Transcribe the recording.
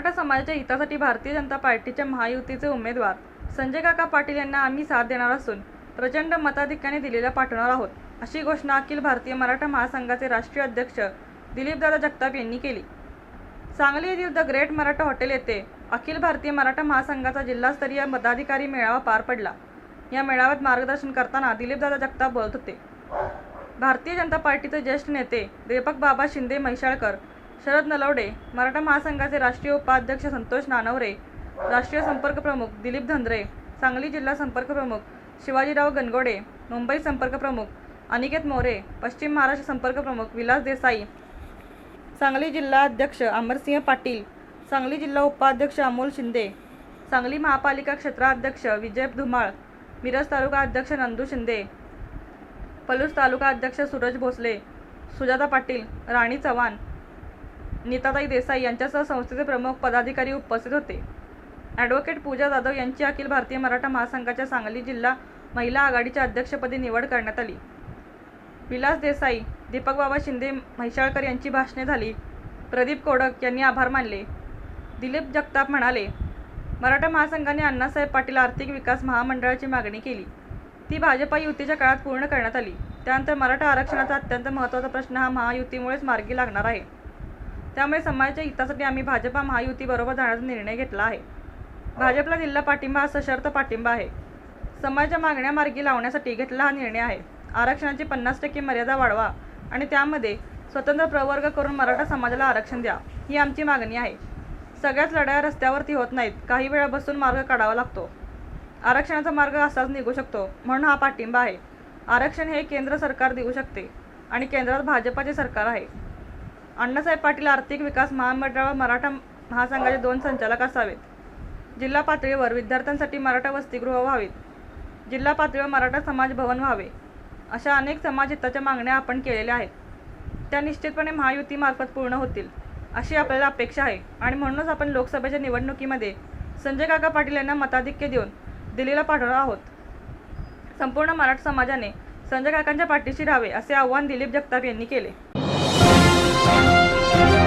मराठा समाजाच्या हितासाठी भारतीय जनता पार्टीच्या महायुतीचे उमेदवार संजय काका पाटील यांना आम्ही साथ देणार असून प्रचंड मताधिक्याने दिलेला पाठवणार आहोत अशी घोषणा अखिल भारतीय मराठा महासंघाचे राष्ट्रीय अध्यक्ष दिलीपदादा जगताप यांनी केली. सांगली येथील द ग्रेट मराठा हॉटेल येथे अखिल भारतीय मराठा महासंघाचा जिल्हास्तरीय पदाधिकारी मेळावा पार पडला. या मेळाव्यात मार्गदर्शन करताना दिलीपदादा जगताप बोलत होते. भारतीय जनता पार्टीचे ज्येष्ठ नेते दीपक बाबा शिंदे म्हैशाळकर शरद नलवडे मराठा महासंघाचे राष्ट्रीय उपाध्यक्ष संतोष नानवरे राष्ट्रीय संपर्क प्रमुख दिलीप धंद्रे सांगली जिल्हा संपर्क प्रमुख शिवाजीराव गणगोडे मुंबई संपर्क प्रमुख अनिकेत मोरे पश्चिम महाराष्ट्र संपर्क प्रमुख विलास देसाई सांगली जिल्हा अध्यक्ष अमरसिंह पाटील सांगली जिल्हा उपाध्यक्ष अमोल शिंदे सांगली महापालिका क्षेत्राध्यक्ष विजय धुमाळ मिरज तालुका अध्यक्ष नंदू शिंदे पलूस तालुका अध्यक्ष सूरज भोसले सुजाता पाटील राणी चव्हाण नीताताई देसाई यांच्यासह संस्थेचे प्रमुख पदाधिकारी उपस्थित होते. ॲडव्होकेट पूजा जाधव यांची अखिल भारतीय मराठा महासंघाच्या सांगली जिल्हा महिला आघाडीच्या अध्यक्षपदी निवड करण्यात आली. विलास देसाई दीपक बाबा शिंदे म्हैसाळकर यांची भाषणे झाली. प्रदीप कोडक यांनी आभार मानले. दिलीप जगताप म्हणाले मराठा महासंघाने अण्णासाहेब पाटील आर्थिक विकास महामंडळाची मागणी केली. ती भाजपा युतीच्या काळात पूर्ण करण्यात आली. त्यानंतर मराठा आरक्षणाचा अत्यंत महत्त्वाचा प्रश्न हा महायुतीमुळेच मार्गी लागणार आहे. त्यामुळे समाजाच्या हितासाठी आम्ही भाजपा महायुतीबरोबर जाण्याचा निर्णय घेतला आहे. भाजपला दिलेला पाठिंबा हा सशर्त पाठिंबा आहे. समाजाच्या मागण्या मार्गी लावण्यासाठी घेतला हा निर्णय आहे. आरक्षणाची पन्नास टक्के मर्यादा वाढवा आणि त्यामध्ये स्वतंत्र प्रवर्ग करून मराठा समाजाला आरक्षण द्या ही आमची मागणी आहे. सगळ्याच लढाया रस्त्यावरती होत नाहीत काही वेळा बसून मार्ग काढावा लागतो. आरक्षणाचा मार्ग असाच निघू शकतो म्हणून हा पाठिंबा आहे. आरक्षण हे केंद्र सरकार देऊ शकते आणि केंद्रात भाजपाचे सरकार आहे. अण्णासाहेब पाटील आर्थिक विकास महामंडळावर मराठा महासंघाचे दोन संचालक असावेत. जिल्हा पातळीवर विद्यार्थ्यांसाठी मराठा वसतिगृह व्हावीत. जिल्हा पातळीवर मराठा समाज भवन व्हावे अशा अनेक समाजहिताच्या मागण्या आपण केलेल्या आहेत. त्या निश्चितपणे महायुतीमार्फत पूर्ण होतील अशी आपल्याला अपेक्षा आहे. आणि म्हणूनच आपण लोकसभेच्या निवडणुकीमध्ये संजय काका पाटील यांना मताधिक्य देऊन दिल्लीला पाठवणार आहोत. संपूर्ण मराठा समाजाने संजय काकांच्या पाठीशी राहावे असे आव्हान दिलीप जगताप यांनी केले. Thank you.